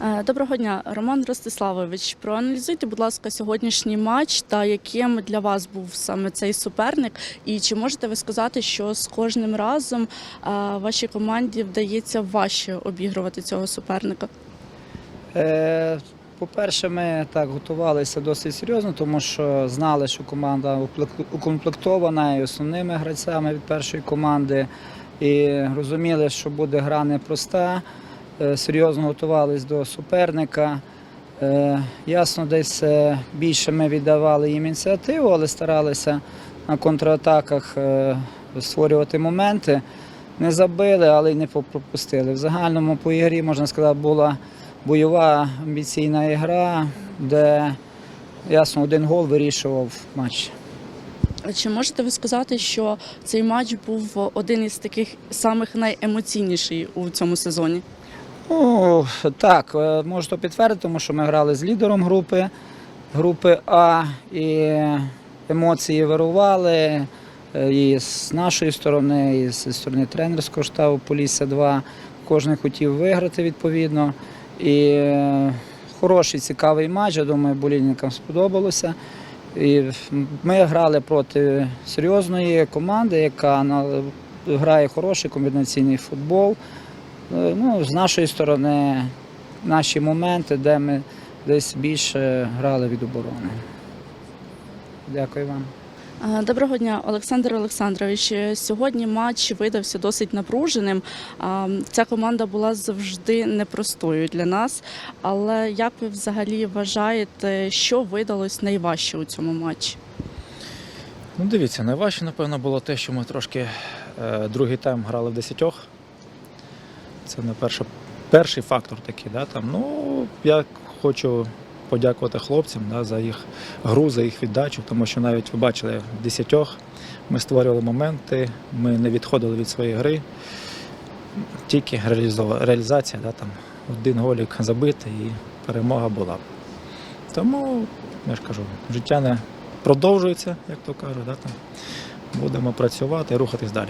Е, Доброго дня, Роман Ростиславович. Проаналізуйте, будь ласка, сьогоднішній матч та яким для вас був саме цей суперник. І чи можете ви сказати, що з кожним разом е, вашій команді вдається важче обігрувати цього суперника? Е, По-перше, ми так готувалися досить серйозно, тому що знали, що команда укомплектована і основними гравцями від першої команди. І розуміли, що буде гра непроста. Е, Серйозно готувалися до суперника. Е, Ясно, десь е, більше ми віддавали їм ініціативу, але старалися на контратаках е, створювати моменти. Не забили, але й не пропустили. В загальному по ігрі, можна сказати, була бойова амбіційна ігра, де ясно один гол вирішував матч. Чи можете ви сказати, що цей матч був один із таких самих найемоційніший у цьому сезоні? Ну, так, е, можу підтвердити, тому що ми грали з лідером групи, групи А, і емоції вирували е, і з нашої сторони, і зі сторони тренерського штабу Полісся 2. Кожен хотів виграти відповідно. І е, хороший, цікавий матч. Я думаю, болільникам сподобалося. І ми грали проти серйозної команди, яка грає хороший комбінаційний футбол. Е, Ну, з нашої сторони, наші моменти, де ми десь більше грали від оборони. Дякую вам. Доброго дня, Олександр Олександрович. Сьогодні матч видався досить напруженим. Ця команда була завжди непростою для нас. Але як ви взагалі вважаєте, що видалось найважче у цьому матчі? Ну, дивіться, найважче, напевно, було те, що ми трошки е, другий тайм грали в десятьох. Це не перше, перший фактор такий. Да, там. Ну, я хочу подякувати хлопцям да, за їх гру, за їх віддачу, тому що навіть ви бачили в десятьох ми створювали моменти, ми не відходили від своєї гри. Тільки реалізація, да, там, один голік забитий і перемога була. Тому, я ж кажу, життя не продовжується, як то кажуть. Да, там. Будемо працювати і рухатись далі.